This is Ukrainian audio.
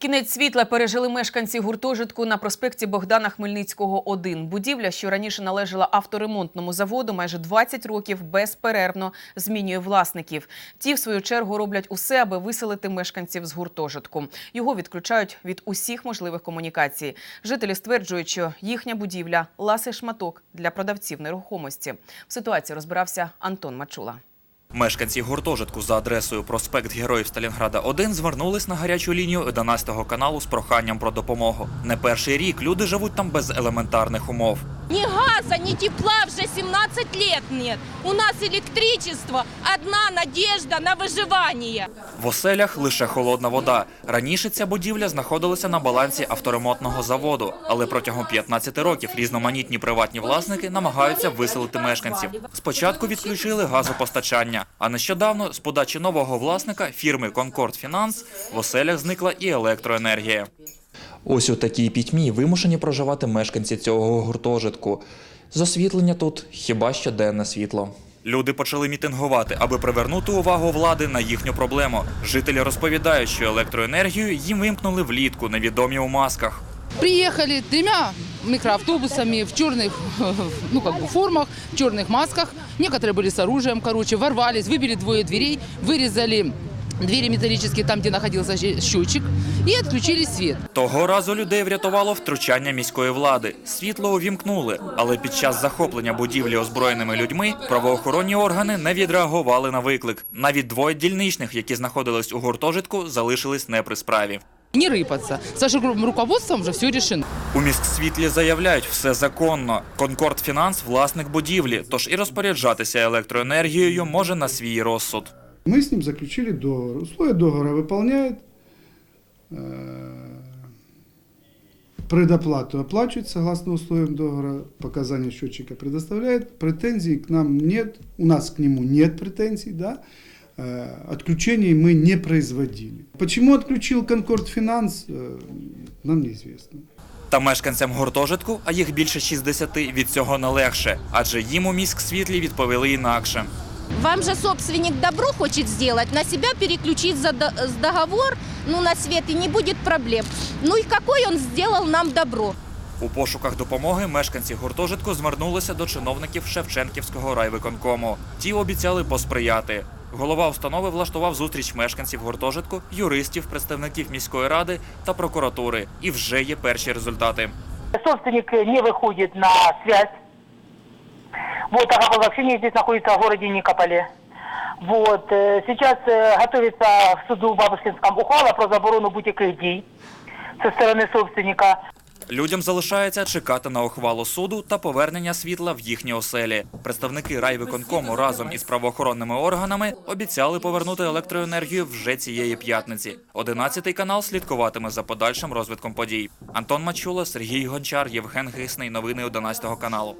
Кінець світла пережили мешканці гуртожитку на проспекті Богдана Хмельницького, 1. Будівля, що раніше належала авторемонтному заводу, майже 20 років безперервно змінює власників. Ті, в свою чергу, роблять усе, аби виселити мешканців з гуртожитку. Його відключають від усіх можливих комунікацій. Жителі стверджують, що їхня будівля – ласий шматок для продавців нерухомості. В ситуації розбирався Антон Мачула. Мешканці гуртожитку за адресою проспект Героїв Сталінграда 1 звернулись на гарячу лінію 11 каналу з проханням про допомогу. Не перший рік люди живуть там без елементарних умов. Ни газа, ни тепла уже 17 лет нет. У нас электричество, одна надежда на выживание. В оселях лише холодна вода. Раніше ця будівля знаходилася на балансі авторемонтного заводу, але протягом 15 років різноманітні приватні власники намагаються виселити мешканців. Спочатку відключили газопостачання, а нещодавно з подачі нового власника фірми Конкорд Фінанс в оселях зникла і електроенергія. Ось у такій пітьмі вимушені проживати мешканці цього гуртожитку. З освітлення тут хіба що денне світло. Люди почали мітингувати, аби привернути увагу влади на їхню проблему. Жителі розповідають, що електроенергію їм вимкнули влітку невідомі у масках. Приехали тремя микроавтобусами в черных, ну как бы формах, в черных масках. Некоторые были с оружием, короче, ворвались, выбили двое дверей, вырезали двери металлические там, где находился щ- счетчик, и отключили свет. Того разу людей врятувало втручання міської влади. Світло увімкнули, але під час захоплення будівлі озброєними людьми правоохоронні органи не відреагували на виклик. Навіть двоє дільничних, які знаходились у гуртожитку, залишились не при справі. Не рыпаться. С нашим руководством уже все решено. У міськсвітлі заявляють, все законно. Конкорд Фінанс – власник будівлі, тож і розпоряджатися електроенергією може на свій розсуд. Мы с ним заключили договор. Условия договора выполняет, э, предоплату оплачивает согласно условиям договора, показания счетчика предоставляет, претензий к нам нет, у нас к нему нет претензий, да, Э, отключений мы не производили. Почему отключил Конкорд Финанс, э, нам неизвестно. Та мешканцям гуртожитку, а їх більше 60, від цього не легше, адже їм у міськсвітлі відповіли інакше. Вам же собственник добро хочет сделать, на себя переключить за договор, ну на свет и не будет проблем. Ну и какой он сделал нам добро? У пошуках допомоги мешканці гуртожитку звернулися до чиновників Шевченківського райвиконкому. Ті обіцяли посприяти. Голова установи влаштував зустріч мешканців гуртожитку, юристів, представників міської ради та прокуратури. І вже є перші результати. Собственник не выходит на связь. Вот, а обобщение здесь находится в городе Никополе. Вот, э, сейчас э, готовится в суду в Бабушкинском ухвала про заборону будь-яких дій со сторони собственника. Людям залишається чекати на ухвалу суду та повернення світла в їхні оселі. Представники райвиконкому разом із правоохоронними органами обіцяли повернути електроенергію вже цієї п'ятниці. Одинадцятий канал слідкуватиме за подальшим розвитком подій. Антон Мачула, Сергій Гончар, Євген Гисний. Новини 11 каналу.